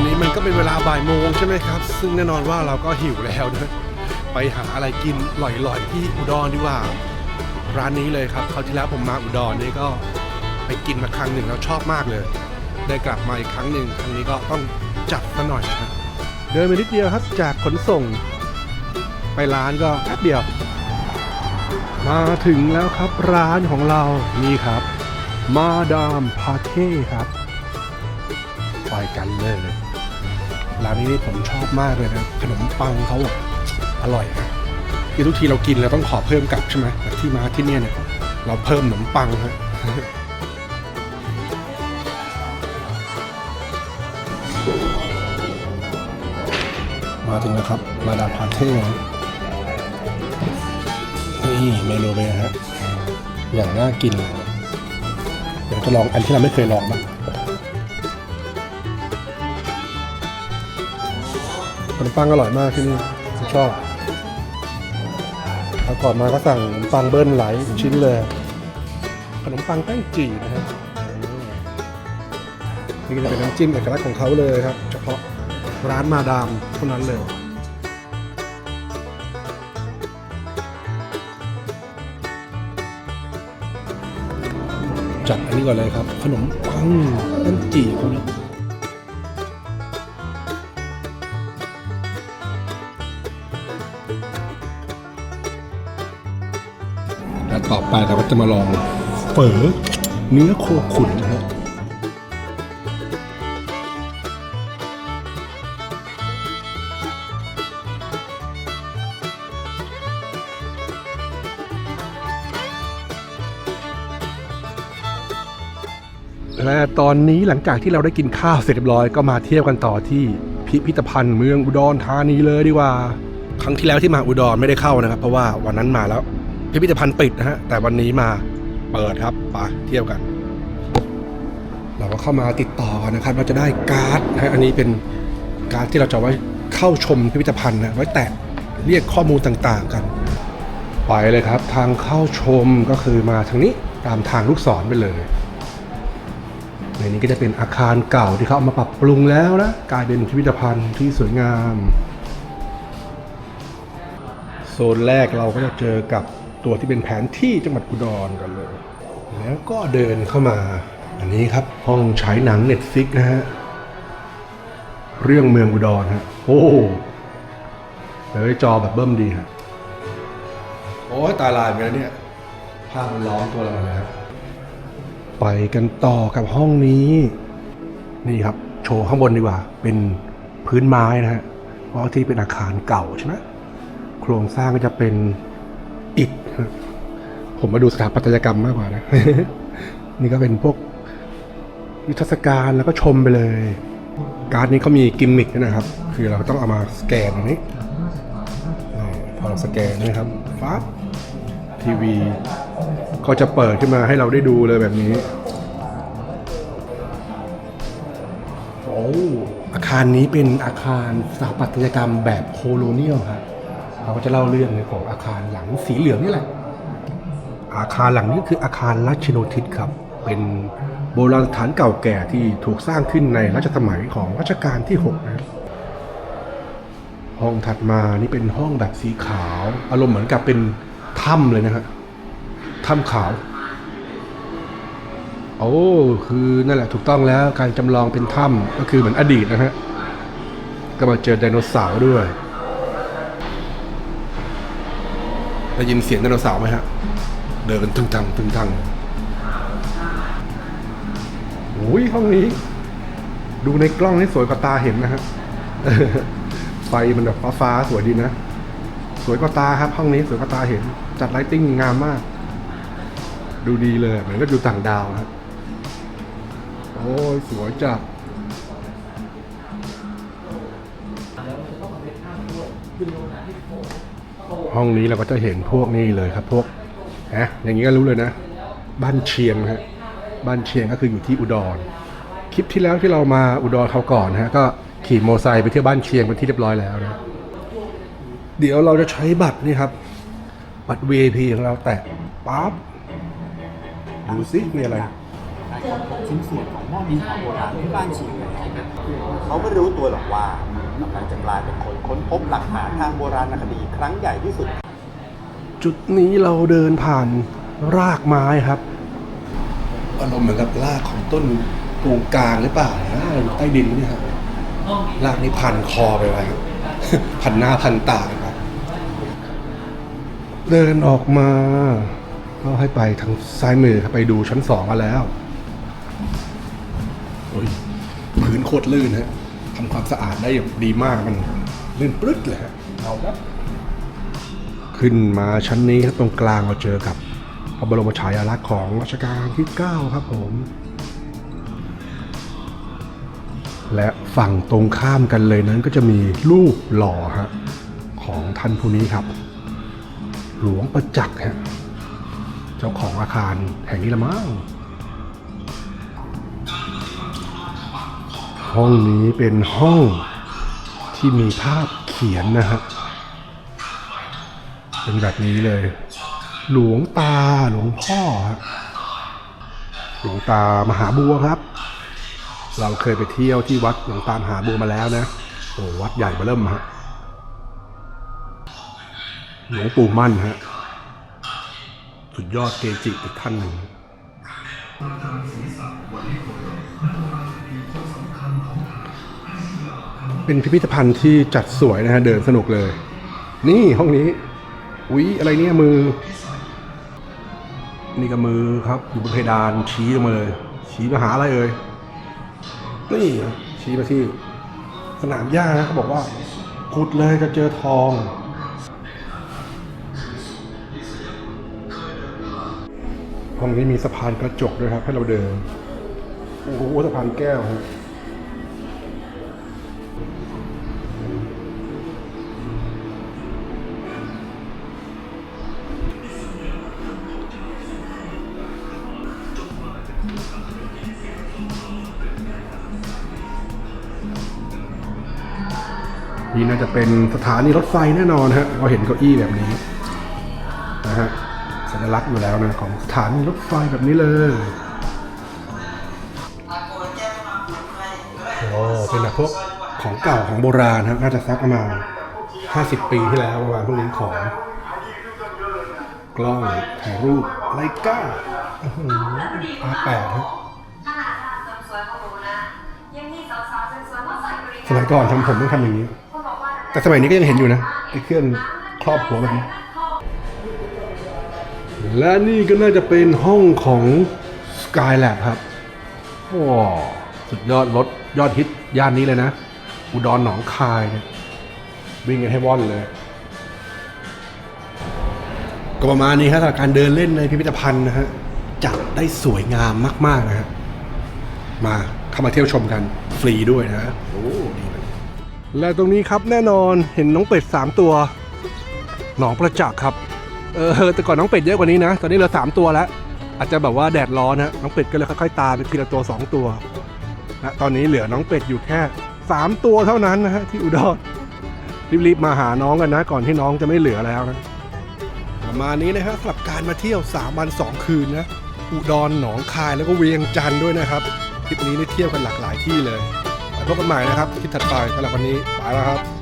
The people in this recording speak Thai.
อนนี้มันก็เป็นเวลาบ่ายโมงใช่ไหมครับ ซึ่งแน่นอนว่าเราก็หิวแล้วนะไปหาอะไรกินหล่อยๆที่อุดรดีกว่า ร้านนี้เลยครับคราวที่แล้วผมมาอุดรนี่ก็ไปกินมาครั้งหนึ่งแล้วชอบมากเลย ได้กลับมาอีกครั้งหนึ่งครั้งนี้ก็ต้องจัดซะหน่อยนะเดินไปนิดเดียวครับจากขนส่ง ไปร้านก็แป๊บเดียว มาถึงแล้วครับร้านของเรานี่ครับ มาดามพาเท่ครับ ไปกันเลย ร้านนี้นี่ผมชอบมากเลยนะ ขนมปังเขาอร่อยนะคือทุกทีเรากินเราต้องขอเพิ่มกลับใช่ไหมแต่ที่มาที่เนี่ยเนี่ยเราเพิ่มขนมปังฮะมาถึงแล้วครับ มาดามพาเท่นี่เมนูเลยฮะ อย่างน่ากินเดี๋ยวจะลองอันที่เราไม่เคยลองบ้าง นมปังอร่อยมากที่นี่ผมชอบเอาก่อนมาก็สั่งขนมปังเบิ้ลหลายชิ้นเลย ขนมปังแป้งจีนะฮะนี่ก็จะเป็นน้ำจิ้มเอกลักษณ์ของเขาเลยครับ เฉพาะร้านมาดามเท่านั้นเลยจัดอันนี้ก่อนเลยครับ ขนมปังน้ำจี่เขาเนี่ แล้วต่อไปเราก็จะมาลองเฝอเนื้อโคขุนนะฮะและตอนนี้หลังจากที่เราได้กินข้าวเสร็จเรียบร้อยก็มาเที่ยวกันต่อที่พิพิธภัณฑ์เมืองอุดรธานีเลยดีกว่า ครั้งที่แล้วที่มาอุดรไม่ได้เข้านะครับ เพราะว่าวันนั้นมาแล้ว พิพิธภัณฑ์ปิดนะฮะ แต่วันนี้มาเปิดครับไปเที่ยวกัน เราก็เข้ามาติดต่อนะครับ เราจะได้การ์ดนะฮะอันนี้เป็นการ์ดที่เราจะไว้เข้าชมพิพิธภัณฑ์นะไว้แตะเรียกข้อมูลต่างๆกัน ไปเลยครับ ทางเข้าชมก็คือมาทางนี้ตามทางลูกศรไปเลยในนี้ก็จะเป็นอาคารเก่าที่เขาเอามาปรับปรุงแล้วนะกลายเป็นพิพิธภัณฑ์ที่สวยงาม โซนแรกเราก็จะเจอกับ ตัวที่เป็นแผนที่จังหวัดอุดรกันเลย แล้วก็เดินเข้ามา อันนี้ครับห้องฉายหนังเน็ตฟิกนะฮะ เรื่องเมืองอุดรฮะ โอ้เลยจอแบบเบิ้มดีฮะ โอ้ยตาลายไปแล้วเนี่ยภาพมันล้อมตัวเรามาแล้วไปกันต่อกับห้องนี้ นี่ครับ โชว์ข้างบนดีกว่า เป็นพื้นไม้นะฮะ เพราะที่เป็นอาคารเก่าใช่ไหมโครงสร้างก็จะเป็นอิฐฮะ ผมมาดูสถาปัตยกรรมมากกว่านะ นี่ก็เป็นพวกวิทยาการแล้วก็ชมไปเลย การ์ดนี้เขามีกิมมิคด้วยนะครับ คือเราต้องเอามาสแกนอันนี้นี่พอเราสแกนนะครับฟ้าทีวี ก็จะเปิดขึ้นมาให้เราได้ดูเลยแบบนี้ โอ้อาคารนี้เป็นอาคารสถาปัตยกรรมแบบโคโลเนียลครับ เราก็จะเล่าเรื่องในของอาคารหลังสีเหลืองนี่แหละ อาคารหลังนี้คืออาคารรัชโนทิศครับ เป็นโบราณสถานเก่าแก่ที่ถูกสร้างขึ้นในรัชสมัยของรัชกาลที่6นะห้องถัดมานี่เป็นห้องแบบสีขาว อารมณ์เหมือนกับเป็นถ้ำเลยนะฮะถ้ำขาว โอ้คือนั่นแหละถูกต้องแล้วการจำลองเป็นถ้ำก็คือเหมือนอดีตนะฮะก็มาเจอไดโนเสาร์ด้วย ได้ยินเสียงไดโนเสาร์ไหมฮะ เดินกันตึงตังตึงตังโอ้ยห้องนี้ ดูในกล้องนี่สวยกว่าตาเห็นนะฮะไฟมันแบบฟ้าๆสวยดีนะ สวยกว่าตาครับห้องนี้สวยกว่าตาเห็น จัดไลติ้งงามมาก ดูดีเลยเหมือนก็อยู่ต่างดาวครับโอ้ยสวยจัด ห้องนี้เราก็จะเห็นพวกนี้เลยครับพวกนะอย่างนี้ก็รู้เลยนะ บ้านเชียงฮะบ้านเชียงก็คืออยู่ที่อุดร คลิปที่แล้วที่เรามาอุดรเขาก่อนฮะก็ขี่มอไซค์ไปเที่ยวบ้านเชียงเป็นที่เรียบร้อยแล้วนะเดี๋ยวเราจะใช้บัตรนี่ครับ บัตร VIP ของเราแตะปั๊บดูซิมีอะไร ชิ้นส่วนของหม้อดินเผาโบราณที่บ้านชิงแล้วเขาไม่รู้ตัวหรอกว่ากำลังจะกลายเป็นคนค้นพบหลักฐานทางโบราณคดีครั้งใหญ่ที่สุด จุดนี้เราเดินผ่านรากไม้ครับอารมณ์เหมือนกับรากของต้นปูกลางหรือเปล่านะอยู่ใต้ดินเนี่ยครับรากนี้พันคอไปไว้ครับพันหน้าพันตาไปครับเดินออกมา ก็ให้ไปทางซ้ายมือครับไปดูชั้นสองมาแล้วโอ้ย พื้นโคตรลื่นฮะทำความสะอาดได้อย่างดีมากมันลื่นปรึ๊ดเลยฮะเอาครับขึ้นมาชั้นนี้ครับตรงกลางเราเจอกับพระบรมฉายาลักษณ์ของรัชกาลที่ 9 ครับผม และฝั่งตรงข้ามกันเลยนั้นก็จะมีรูปหล่อฮะของท่านผู้นี้ครับ หลวงประจักษ์ฮะเจ้าของอาคารแห่งนี้ละมั้ง ห้องนี้เป็นห้องที่มีภาพเขียนนะฮะ เป็นแบบนี้เลย หลวงตาหลวงพ่อหลวงตามหาบัวครับ เราเคยไปเที่ยวที่วัดหลวงตามหาบัวมาแล้วนะโอ้วัดใหญ่มาเริ่มฮะหลวงปู่มั่นฮะสุดยอดเกจิอีกท่านหนึ่ง เป็นพิพิธภัณฑ์ที่จัดสวยนะฮะเดินสนุกเลย นี่ห้องนี้อุ๊ยอะไรเนี่ยมือ นี่ก็มือครับ อยู่บนเพดานชี้ลงมาเลย ชี้มาหาอะไรเอ่ยนี่ชี้มาที่ สนามหญ้านะเขาบอกว่าขุดเลยจะเจอทองห้องนี้มีสะพานกระจกด้วยครับ ให้เราเดินโอ้โหสะพานแก้วครับ นี่น่าจะเป็นสถานีรถไฟแน่นอนฮะเราเห็นเก้าอี้แบบนี้นะฮะสัญลักษณ์อยู่แล้วนะของสถานีรถไฟแบบนี้เลยโอ้เป็นแบบพวกของเก่าของโบราณฮะน่าจะสักประมาณ50 ปีที่แล้วประมาณพวกนี้ของ กล้องถ่ายรูปไลกาอาแปดฮะขนาดร้านเสริมสวยของหนูนะยังมีสาวๆสวยๆมาใส่บสมัยก่อนทำผมต้องทำอย่างนี้ แต่สมัยนี้ก็ยังเห็นอยู่นะไอ้เครื่องครอบหัวแบบนี้ และนี่ก็น่าจะเป็นห้องของ Skylab ครับว้าสุดยอดรถยอดฮิตย่านนี้เลยนะ อุดรหนองคายเนี่ยวิ่งกันให้ว่อนเลย ก็ประมาณนี้ครับสำหรับการเดินเล่นในพิพิธภัณฑ์นะฮะจัดได้สวยงามมาก ๆ นะฮะมาเข้ามาเที่ยวชมกันฟรีด้วยนะโอ้ดี และตรงนี้ครับแน่นอนเห็นน้องเป็ดสามตัว หนองประจักษ์ครับ เออแต่ก่อนน้องเป็ดเยอะกว่านี้นะ ตอนนี้เหลือสามตัวแล้ว อาจจะแบบว่าแดดร้อนนะน้องเป็ดก็เลยค่อยๆตายไปทีละตัวสองตัวนะตอนนี้เหลือน้องเป็ดอยู่แค่สามตัวเท่านั้นนะฮะที่อุดรรีบๆมาหาน้องกันนะ ก่อนที่น้องจะไม่เหลือแล้วนะประมาณนี้นะฮะสำหรับการมาเที่ยว 3 วัน 2 คืนนะอุดรหนองคายแล้วก็เวียงจันทร์ด้วยนะครับทริปนี้ได้เที่ยวกันหลากหลายที่เลย พบกันใหม่นะครับทริปถัดไปสำหรับวันนี้ไปแล้วครับ